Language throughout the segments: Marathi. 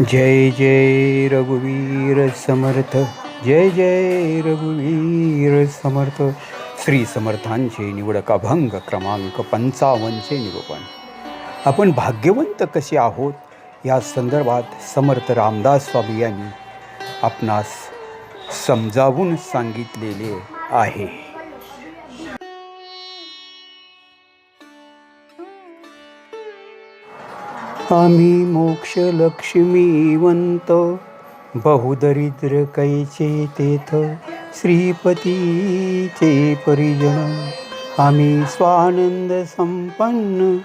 जय जय रघुवीर समर्थ जय जय रघुवीर समर्थ. श्री समर्थांचे निवडक अभंग क्रमांक पंचावन्नचे निरूपण. आपण भाग्यवंत कसे आहोत? या संदर्भात समर्थ रामदास स्वामी यांनी आपणास समजावून सांगितलेले आहे. आम्ही मोक्ष लक्ष्मीवंत बहुदरिद्र कैचे तेथ श्रीपतीचे परिजन. आम्ही स्वानंद संपन्न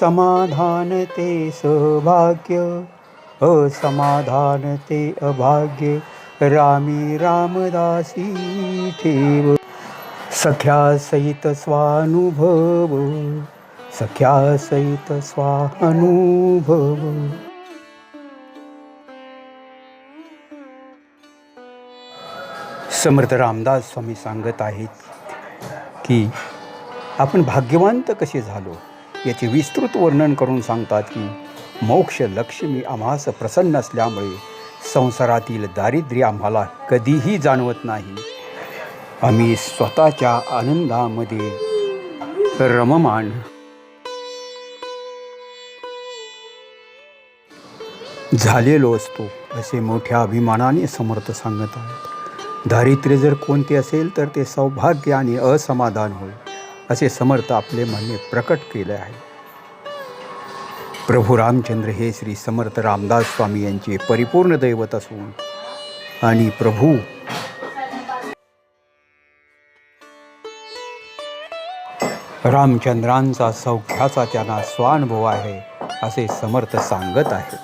समाधान ते सौभाग्य असमाधान ते अभाग्य रामी रामदासी ठेव. सख्या सहित स्वानुभव सख्या सहित स्वानुभव। समर्थ रामदास स्वामी सांगत आहेत की आपण भाग्यवंत कसे झालो? याचे विस्तृत वर्णन करून सांगतात की मोक्ष लक्ष्मी आम्हास प्रसन्न असल्यामुळे संसारातील दारिद्र्य आम्हाला कधीही जाणवत नाही. आम्ही स्वतःच्या आनंदामध्ये रममान झालेलो असतो असे मोठ्या अभिमानाने समर्थ सांगत आहेत. दारिद्र्य जर कोणते असेल तर ते सौभाग्य आणि असमाधान होय असे समर्थ आपले म्हणणे प्रकट केले आहे. प्रभू रामचंद्र हे श्री समर्थ रामदास स्वामी यांचे परिपूर्ण दैवत असून आणि प्रभू रामचंद्रांचा सौख्याचा त्यांना स्वानुभव आहे असे समर्थ सांगत आहेत.